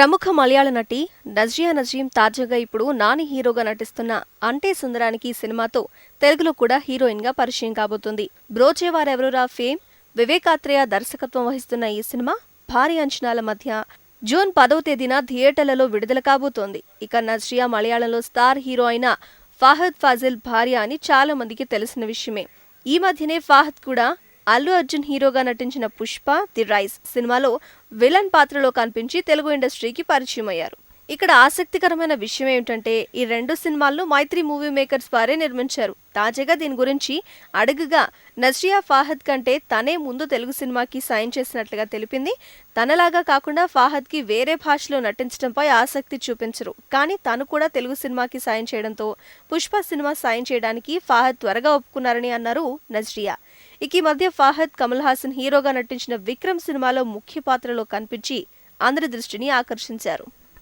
ప్రముఖ మలయాళ నటి నజియా నజీం తాజాగా ఇప్పుడు నాని హీరోగా నటిస్తున్న అంటే సుందరానికి ఈ సినిమాతో తెలుగులో కూడా హీరోయిన్గా పరిచయం కాబోతుంది. బ్రోచేవారెవరురా ఫేమ్? వివేకాత్రేయ దర్శకత్వం వహిస్తున్న ఈ సినిమా భారీ అంచనాల మధ్య జూన్ పదవ తేదీన థియేటర్లలో విడుదల కాబోతోంది. ఇక నజ్రియా మలయాళంలో స్టార్ హీరో అయిన ఫాహద్ ఫాజిల్ భార్య అని చాలా మందికి తెలిసిన విషయమే. ఈ మధ్యనే ఫాహద్ కూడా అల్లు అర్జున్ హీరోగా నటించిన పుష్ప ది రైస్ సినిమాలో విలన్ పాత్రలో కనిపించి తెలుగు ఇండస్ట్రీకి పరిచయం అయ్యారు ఇక్కడ ఆసక్తికరమైన విషయం ఏమిటంటే ఈ రెండు సినిమాలను మైత్రి మూవీ మేకర్స్ వారే నిర్మించారు. తాజాగా దీని గురించి అడుగుగా నజ్రియా ఫాహద్ కంటే తనే ముందు తెలుగు సినిమాకి సాయం చేసినట్లుగా తెలిపింది. తనలాగా కాకుండా ఫాహద్కి వేరే భాషలో నటించడంపై ఆసక్తి చూపించరు. కానీ తను కూడా తెలుగు సినిమాకి సాయం చేయడంతో పుష్ప సినిమా సాయం చేయడానికి ఫాహద్ త్వరగా ఒప్పుకున్నారని అన్నారు నజ్రియా. ఇక ఈ మధ్య ఫాహద్ కమల్ హాసన్ హీరోగా నటించిన విక్రమ్ సినిమాలో ముఖ్య పాత్రలో కనిపించి అందరి దృష్టిని ఆకర్షించారు.